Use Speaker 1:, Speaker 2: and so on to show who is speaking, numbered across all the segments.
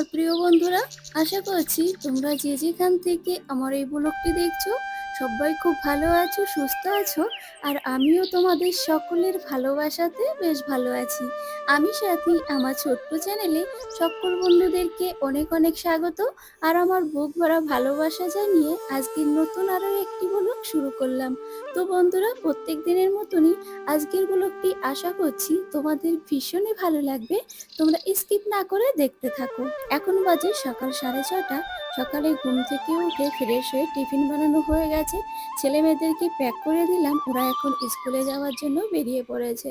Speaker 1: আমার প্রিয় বন্ধুরা আশা করছি তোমরা যে যেখান থেকে আমার এই ব্লগটি দেখছ সবাই খুব ভালো আছো, সুস্থ আছো, আর আমিও তোমাদের সকলের ভালোবাসাতে বেশ ভালো আছি। আমি সাথী, আমার ছোট্ট চ্যানেলে সকল বন্ধুদেরকে অনেক অনেক স্বাগত, আর আমার বুক ভরা ভালোবাসা জানিয়ে আজকের নতুন আরও একটি ব্লগ শুরু করলাম। তো বন্ধুরা, প্রত্যেক দিনের মতনই আজকের ব্লগটি আশা করছি তোমাদের ভীষণই ভালো লাগবে, তোমরা স্কিপ না করে দেখতে থাকো। এখন বাজে সকাল সাড়ে ছটা সকালে ঘুম থেকে উঠে ফ্রেশ হয়ে টিফিন বানানো হয়ে গেছে। ছেলে মেয়েদেরকে প্যাক করে দিলাম, ওরা এখন স্কুলে যাওয়ার জন্য বেরিয়ে পড়েছে।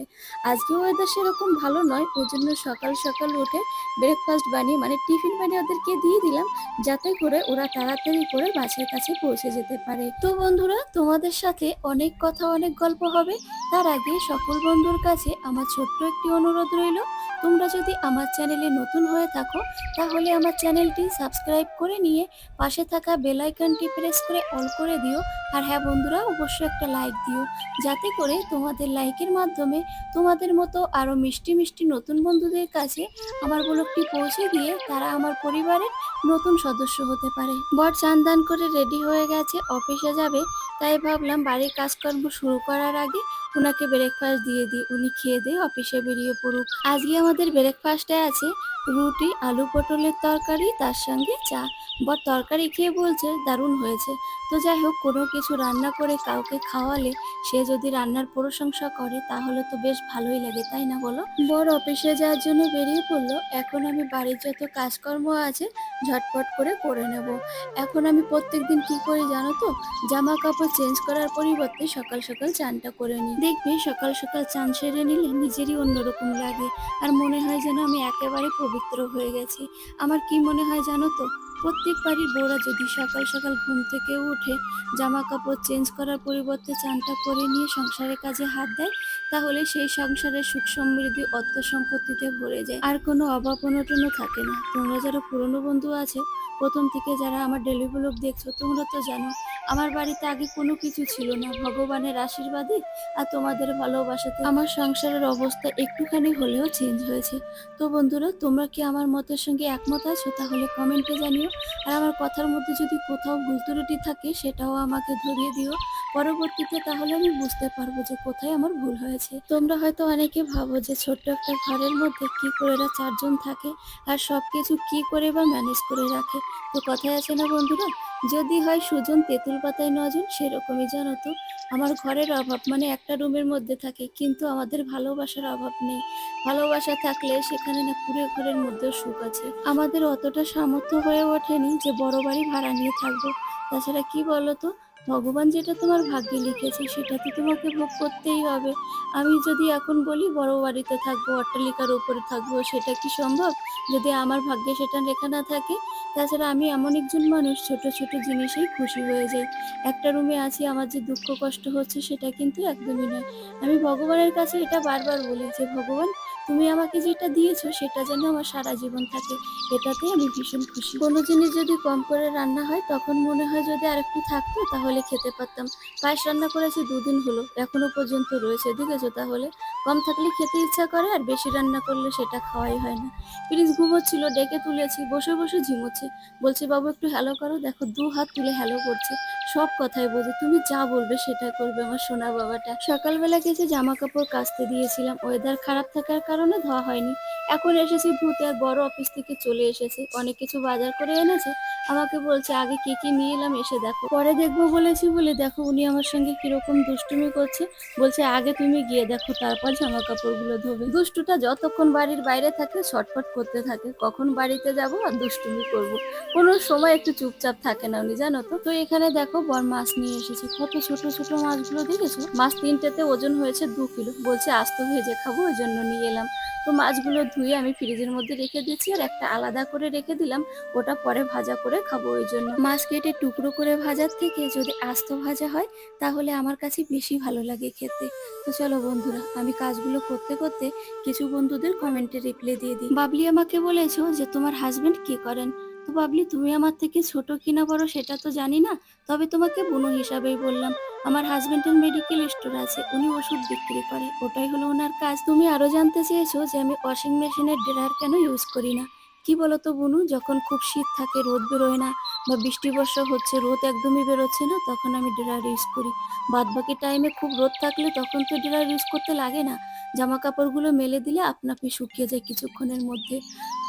Speaker 1: আজকে ওয়েদার সেরকম ভালো নয় ওই জন্য সকাল সকাল উঠে ব্রেকফাস্ট বানিয়ে মানে টিফিন বানিয়ে ওদেরকে দিয়ে দিলাম, যাতে করে ওরা তাড়াতাড়ি করে বাসের কাছে পৌঁছে যেতে পারে। তো বন্ধুরা, তোমাদের সাথে অনেক কথা, অনেক গল্প হবে। তার আগে সকল বন্ধুর কাছে আমার ছোট্ট একটি অনুরোধ রইল তোমরা যদি আমার চ্যানেলে নতুন হয়ে থাকো, তাহলে আমার চ্যানেলটি সাবস্ক্রাইব করে নিয়ে পাশে থাকা বেল আইকনটি প্রেস করে অল করে দিও। আর হ্যাঁ বন্ধুরা, অবশ্যই একটা লাইক দিও। যাতে করে তোমাদের লাইকের মাধ্যমে তোমাদের মতো আরও মিষ্টি মিষ্টি নতুন বন্ধুদের কাছে আমার ব্লগটি পৌঁছে দিয়ে তারা আমার পরিবারের নতুন সদস্য হতে পারে। বর চান দান করে রেডি হয়ে গেছে, অফিসে যাবে। তাই ভাবলাম বাড়ির কাজকর্ম শুরু করার আগে ওনাকে ব্রেকফাস্ট দিয়ে দিই। উনি খেয়ে দিয়ে অফিসে বেরিয়ে পড়ুক। আজকে আমাদের ব্রেকফাস্টে আছে রুটি, আলু পটলের তরকারি, তার সঙ্গে চা। বর তরকারি খেয়ে বলছে, দারুণ হয়েছে। তো যাই হোক, কোনো কিছু রান্না করে কাউকে খাওয়ালে সে যদি রান্নার প্রশংসা করে, তাহলে তো বেশ ভালোই লাগে, তাই না বলো? বর অফিসে যাওয়ার জন্য বেরিয়ে পড়ল। এখন আমি বাড়ির যত কাজকর্ম আছে, ঝটপট করে করে নেব। এখন আমি প্রত্যেক দিন কী করি জানো তো? জামা কাপড় চেঞ্জ করার পরিবর্তে সকাল সকাল চানটা করে নিই। দেখবি সকাল সকাল চান সেরে নিলে নিজেরই অন্যরকম লাগে। আর মনে হয় যেন আমি একেবারে পবিত্র হয়ে গেছি। আমার কি মনে হয় জানো তো? প্রত্যেক বাড়ির বউরা যদি সকাল সকাল ঘুম থেকে উঠে জামা কাপড় চেঞ্জ করার পরিবর্তে চানটা করে নিয়ে সংসারের কাজে হাত দেয়, তাহলে সেই সংসারের সুখ সমৃদ্ধি, অর্থ সম্পত্তিতে ভরে যায়। আর কোনো অভাব অনটনও থাকে না। তোমরা যারা পুরনো বন্ধু আছে, প্রথম থেকে যারা আমার ডেলি ব্লগ দেখছ, তোমরা তো জানো আমার বাড়িতে আগে কোনো কিছু ছিল না। ভগবানের আশীর্বাদে আর তোমাদের ভালোবাসাতে আমার সংসারের অবস্থা একটুখানি হলেও চেঞ্জ হয়েছে। তো বন্ধুরা, তোমরা কি আমার মতের সঙ্গে একমত আছো? তাহলে কমেন্টে জানিও। আর আমার কথার মধ্যে যদি কোথাও ভুল ত্রুটি থাকে, সেটাও আমাকে ধরিয়ে দিও। পরবর্তীতে তাহলে আমি বুঝতে পারব যে কোথায় আমার ভুল হয়েছে। তোমরা হয়তো অনেকে ভাবো যে ছোট্ট একটা ঘরের মধ্যে কি করে এরা চারজন থাকে, আর সব কিছু কী করে বা ম্যানেজ করে রাখে। তো কথায় আছে না বন্ধুরা? যদি হয় সুজন তেঁতুল পাতায় নজন, সেরকমই জানো তো। আমার ঘরের অভাব মানে একটা রুমের মধ্যে থাকে, কিন্তু আমাদের ভালোবাসার অভাব নেই। ভালোবাসা থাকলে সেখানে না কুড়ে ঘরের মধ্যেও সুখ আছে। আমাদের অতটা সামর্থ্য হয়ে ওঠেনি যে বড় বাড়ি ভাড়া নিয়ে থাকব। তাছাড়া কি বলতো? ভগবান যেটা তোমার ভাগ্যে লিখেছে, সেটা তো তোমাকে ভোগ করতেই হবে। আমি যদি এখন বলি, বড় বাড়িতে থাকব, অট্টালিকার উপরে থাকব, সেটা কি সম্ভব? যদি আমার ভাগ্যে সেটা লেখা না থাকে, তাছাড়া আমি এমন একজন মানুষ, ছোট ছোট জিনিসেই খুশি হয়ে যাই। একটা রুমে আছি, আমার যে দুঃখ কষ্ট হচ্ছে, সেটা কিন্তু একদমই নয়। আমি ভগবানের কাছে এটা বারবার বলি যে, ভগবান তুমি আমাকে যেটা দিয়েছ সেটা যেন আমার সারা জীবন থাকে। এটাতে আমি ভীষণ খুশি। কোনো জিনিস যদি কম করে রান্না হয়, তখন মনে হয় যদি আর একটু থাকতো, তাহলে খেতে পারতাম। পায়েস রান্না করেছি দুদিন হলো, এখনও পর্যন্ত রয়েছে, দেখেছ? তাহলে কম থাকলে খেতে ইচ্ছা করে, আর বেশি রান্না করলে সেটা খাওয়াই হয় না। প্লিজ ঘুমোচ্ছিল, ডেকে তুলেছি, বসে বসে ঝিমোচ্ছে। বলছে, বাবু, একটু হ্যালো করো, দেখো দু হাত তুলে হ্যালো করছে। সব কথাই বোঝে তুমি যা বলবে সেটা করবে আমার সোনা বাবাটা। সকালবেলা কিছু জামা কাপড় কাচতে দিয়েছিলাম। ওয়েদার খারাপ থাকার কারণে ধোয়া হয়নি। এখন এসেছি ধুতে আর বড় অফিস থেকে চলে এসেছে। অনেক কিছু বাজার করে এনেছে। আমাকে বলছে, আগে কে কি নিয়ে এলাম এসে দেখো। পরে দেখব বলেছি বলে দেখো, উনি আমার সঙ্গে কীরকম দুষ্টুমি করছে। বলছে, আগে তুমি গিয়ে দেখো, তারপর জামা কাপড়গুলো ধোবে। দুষ্টুটা যতক্ষণ বাড়ির বাইরে থাকে, ছটফট করতে থাকে। কখন বাড়িতে যাব আর দুষ্টুমি করব? কোনো সময় একটু চুপচাপ থাকে না উনি, জানো তো? তো এখানে দেখো বর মাছ নিয়ে এসেছে। কত ছোট ছোট মাছগুলো দেখেছ? মাছ তিনটেতে ওজন হয়েছে দু কিলো। বলছে আস্ত ভেজে খাব, ওই জন্য নিয়ে এলাম। তো মাছগুলো ধুয়ে আমি ফ্রিজের মধ্যে রেখে দিয়েছি আর একটা আলাদা করে রেখে দিলাম। ওটা পরে ভাজা করে খাব ওই জন্য। মাছ কেটে টুকরো করে ভাজার থেকে যদি আস্ত ভাজা হয়, তাহলে আমার কাছে বেশি ভালো লাগে খেতে। তো চলো বন্ধুরা, আমি কাজগুলো করতে করতে কিছু বন্ধুদের কমেন্টে রিপ্লাই দিয়ে দিই। বাবলি আমাকে বলেছ যে, তোমার হাজবেন্ড কি করেন? বাবলি তুমি আমার থেকে ছোট কিনা বড় সেটা তো জানি না, তবে তোমাকে বোনো হিসাবেই বললাম। আমার হাজবেন্ডের মেডিকেল স্টোর আছে, উনি ওষুধ বিক্রি করে। ওটাই হলো ওনার কাজ। তুমি আরও জানতে চেয়েছো যে আমি ওয়াশিং মেশিনের ড্রায়ার কেন ইউজ করি না। কি বলতো বুনু, যখন খুব শীত থাকে, রোদ বেরোয় না বা বৃষ্টি, বর্ষা হচ্ছে, রোদ একদমই বেরোচ্ছে না, তখন আমি ড্রায়ার ইউজ করি। বাদ বাকি টাইমে খুব রোদ থাকলে তখন তো ড্রায়ার ইউজ করতে লাগে না। জামা কাপড়গুলো মেলে দিলে আপনা আপনি শুকিয়ে যায় কিছুক্ষণের মধ্যে।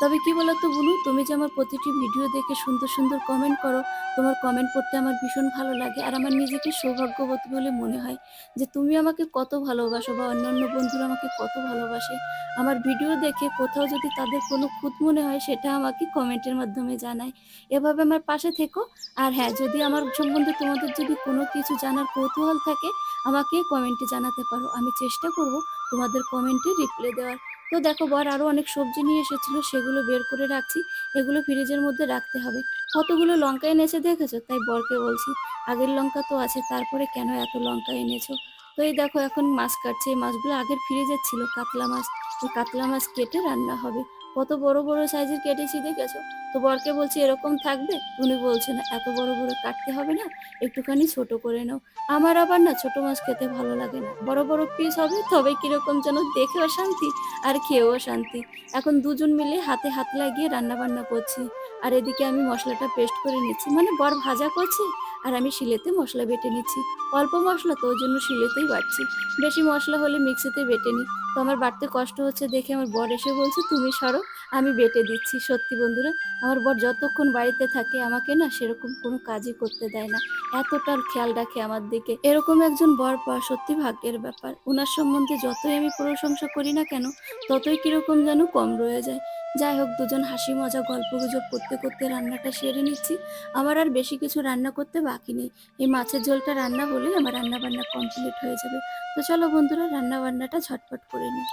Speaker 1: তবে কি বলতো বুনু, তুমি যে আমার প্রতিটি ভিডিও দেখে সুন্দর সুন্দর কমেন্ট করো, তোমার কমেন্ট পড়তে আমার ভীষণ ভালো লাগে আর আমার নিজেকে সৌভাগ্যবতী বলে মনে হয় যে তুমি আমাকে কত ভালোবাসো বা অন্যান্য বন্ধুরা আমাকে কত ভালোবাসে। আমার ভিডিও দেখে কোথাও যদি তাদের কোনো খুঁত মনে হয় সেটা আমাকে কমেন্টের মাধ্যমে জানায়। এভাবে আমার পাশে থেকো। আর হ্যাঁ যদি আমার সম্বন্ধে তোমাদের যদি কোনো কিছু জানার কৌতূহল থাকে, আমাকে কমেন্টে জানাতে পারো। আমি চেষ্টা করব তোমাদের কমেন্টে রিপ্লাই দেওয়ার। তো দেখো, বর আরও অনেক সবজি নিয়ে এসেছিল, সেগুলো বের করে রাখছি। এগুলো ফ্রিজের মধ্যে রাখতে হবে। কতগুলো লঙ্কা এনেছে দেখেছ? তাই বরকে বলছি, আগের লঙ্কা তো আছে, তারপরে কেন এত লঙ্কা এনেছো? তো এই দেখো, এখন মাছ কাটছে। এই মাছগুলো আগের ফ্রিজের ছিল, কাতলা মাছ। এই কাতলা মাছ কেটে রান্না হবে। কত বড় বড় সাইজের কেটেছি দেখেছ? তো বরকে বলছি, এরকম থাকবে? উনি বলছে না এত বড় বড় কাটতে হবে না, একটুখানি ছোট করে নাও। আমার আবার না ছোট মাছ খেতে ভালো লাগে না। বড় বড় পিস হবে, তবে কীরকম যেন দেখেও শান্তি আর খেয়েও শান্তি। এখন দুজন মিলে হাতে হাত লাগিয়ে রান্না বান্না করছি। আর এদিকে আমি মশলাটা পেস্ট করে নিচ্ছি। মানে বর ভাজা করছি? আর আমি শিলেতে মশলা বেটে নিচ্ছি। অল্প মশলা তো, ওই জন্য শিলেতেই বাটছি। বেশি মশলা হলে মিক্সিতে বেটে নিই। তো আমার বাড়তে কষ্ট হচ্ছে দেখে আমার বর এসে বলছে, তুমি সরো, আমি বেটে দিচ্ছি। সত্যি বন্ধুরা, আমার বর যতক্ষণ বাড়িতে থাকে আমাকে না সেরকম কোনো কাজই করতে দেয় না। এতটা খেয়াল রাখে আমার দিকে। এরকম একজন বর পাওয়া সত্যি ভাগ্যের ব্যাপার। ওনার সম্বন্ধে যতই আমি প্রশংসা করি না কেন, ততই কীরকম যেন কম রয়ে যায়। যাই হোক, দুজন হাসি মজা গল্প গুজব করতে করতে রান্নাটা সেরে নিচ্ছি। আমার আর বেশি কিছু রান্না করতে বাকি নেই। এই মাছের ঝোলটা রান্না হলেই আমার রান্না বান্না কমপ্লিট হয়ে যাবে। তো চলো বন্ধুরা রান্না বান্নাটা ঝটপট করে নিই।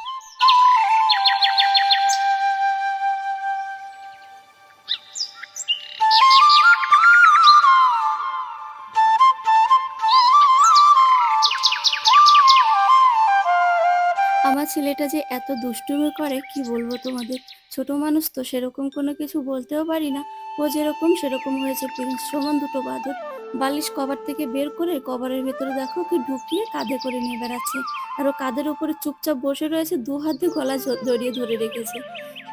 Speaker 1: আমার ছেলেটা যে এত দুষ্টুমি করে, কি বলব তোমাদের? ছোট মানুষ তো সেরকম কোনো কিছু বলতেও পারি না। ও যেরকম সেরকম হয়েছে প্রিন্স। সমান দুটো বাদর। বালিশ কভার থেকে বের করে কভারের ভেতরে দেখো কি ঢুকিয়ে কাঁধে করে নিয়ে বেড়াচ্ছে। আর ও কাঁধের উপরে চুপচাপ বসে রয়েছে, দু হাত গলা জড়িয়ে ধরে রেখেছে।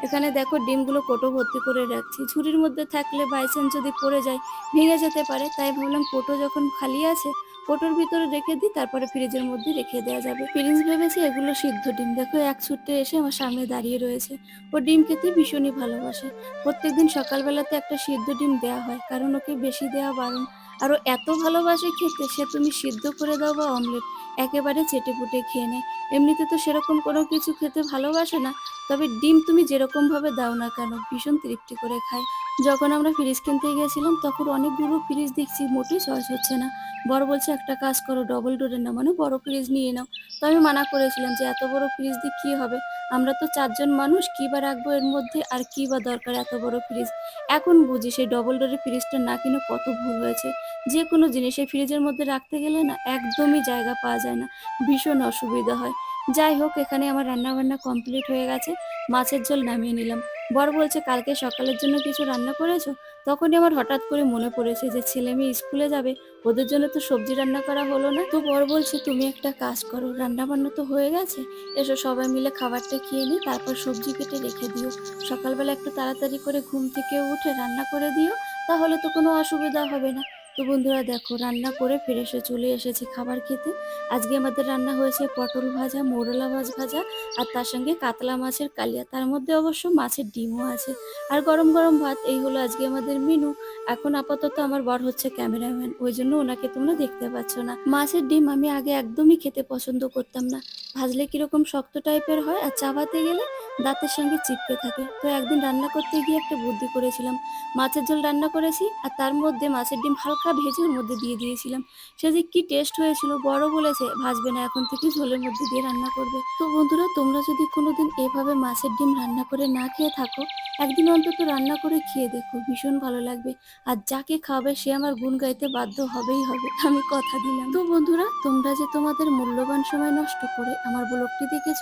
Speaker 1: এখানে দেখো ডিমগুলো কোটো ভর্তি করে রাখছি। ঝুড়ির মধ্যে থাকলে বাইচান্স যদি পড়ে যায়, ভেঙে যেতে পারে। তাই ভাবলাম কোটো যখন খালি আছে কোটোর ভিতরে রেখে দিই, তারপরে ফ্রিজের মধ্যে রেখে দেওয়া যাবে। প্রিন্স ভেবেছে এগুলো সিদ্ধ ডিম। দেখো, এক ছুটে এসে আমার সামনে দাঁড়িয়ে রয়েছে। ও ডিম খেতে ভীষণই ভালোবাসে। প্রত্যেকদিন সকালবেলাতে একটা সিদ্ধ ডিম দেওয়া হয়, কারণ ওকে বেশি দেওয়া বারণ। আর ও এত ভালোবাসে খেতে, সে তুমি সিদ্ধ করে দাও বা অমলেট একেবারে চেটে পুটে খেয়ে নেয়। এমনিতে তো সেরকম কোনো কিছু খেতে ভালোবাসে না তবে ডিম তুমি যেরকম ভাবে দাও না কেন, ভীষণ তৃপ্তি করে খায়। যখন আমরা ফ্রিজ কিনতে গেছিলাম তখন অনেকগুলো ফ্রিজ দেখছি, মোটেই চয়েস হচ্ছে না। বড় বলছে, একটা কাজ করো ডবল ডোরের না মানে বড় ফ্রিজ নিয়ে নাও। তো আমি মানা করেছিলাম যে, এত বড় ফ্রিজ দিয়ে কি হবে? আমরা তো চারজন মানুষ, কি বা রাখব এর মধ্যে, আর কি বা দরকার এত বড় ফ্রিজ এখন বুঝি সেই ডবল ডোরের ফ্রিজটা না কিনে কত ভুল হয়েছে। যে কোনো জিনিস এই ফ্রিজের মধ্যে রাখতে গেলে না, একদমই জায়গা পাওয়া যায় না। ভীষণ অসুবিধা হয়। যাই হোক, এখানে আমার রান্না বান্না কমপ্লিট হয়ে গেছে। মাছের ঝোল নামিয়ে নিলাম। বর বলছে, কালকে সকালের জন্য কিছু রান্না করেছ? তখনই আমার হঠাৎ করে মনে পড়েছে যে, ছেলে মেয়ে স্কুলে যাবে। ওদের জন্য তো সবজি রান্না করা হলো না। তো বর বলছে, তুমি একটা কাজ করো রান্না বান্না তো হয়ে গেছে। এসো সবাই মিলে খাবারটা খেয়ে নিই, তারপর সবজি কেটে রেখে দিও। সকালবেলা একটু তাড়াতাড়ি করে ঘুম থেকে উঠে রান্না করে দিও, তাহলে তো কোনো অসুবিধা হবে না। তো বন্ধুরা দেখো, রান্না করে ফিরে এসে চলে এসেছি খাবার খেতে। আজকে আমাদের রান্না হয়েছে পটল ভাজা, মোরলা মাছ ভাজা আর তার সঙ্গে কাতলা মাছের কালিয়া। তার মধ্যে অবশ্য মাছের ডিমও আছে। আর গরম গরম ভাত, এই হলো আজকে আমাদের মেনু। এখন আপাতত আমার বর হচ্ছে ক্যামেরাম্যান, ওই জন্য ওনাকে তোমরা দেখতে পাচ্ছ না। মাছের ডিম আমি আগে একদমই খেতে পছন্দ করতাম না। ভাজলে কীরকম শক্ত টাইপের হয় আর চাবাতে গেলে দাঁতের সঙ্গে চিপকে থাকে। তো একদিন রান্না করতে গিয়ে একটা বুদ্ধি করেছিলাম। মাছের ঝোল রান্না করেছি আর তার মধ্যে মাছের ডিম হালকা ভেজে ওর মধ্যে দিয়ে দিয়েছিলাম। সে যে কি টেস্ট হয়েছিল, বড় বলেছে, ভাজবে না, এখন থেকে ঝোলের মধ্যে দিয়ে রান্না করবে। তো বন্ধুরা, তোমরা যদি কোনোদিন এভাবে মাছের ডিম রান্না করে না খেয়ে থাকো, একদিন অন্তত রান্না করে খেয়ে দেখো, ভীষণ ভালো লাগবে। আর যাকে খাবে সে আমার গুণ গাইতে বাধ্য হবেই হবে, আমি কথা দিলাম। তো বন্ধুরা, তোমরা যে তোমাদের মূল্যবান সময় নষ্ট করে আমার ব্লগটি দেখেছ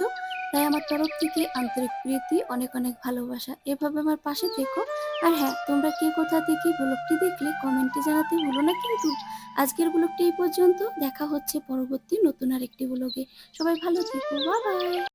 Speaker 1: তাই আমার তরফ থেকে আন্তরিক প্রীতি, অনেক অনেক ভালোবাসা। এভাবে আমার পাশে দেখো আর হ্যাঁ তোমরা কে কোথা থেকে ব্লগটি দেখলে কমেন্টে জানাতে ভুলো না কিন্তু আজকের ব্লগটি এই পর্যন্ত। দেখা হচ্ছে পরবর্তী নতুন আরেকটি ব্লগে। সবাই ভালো থেকো। বাই।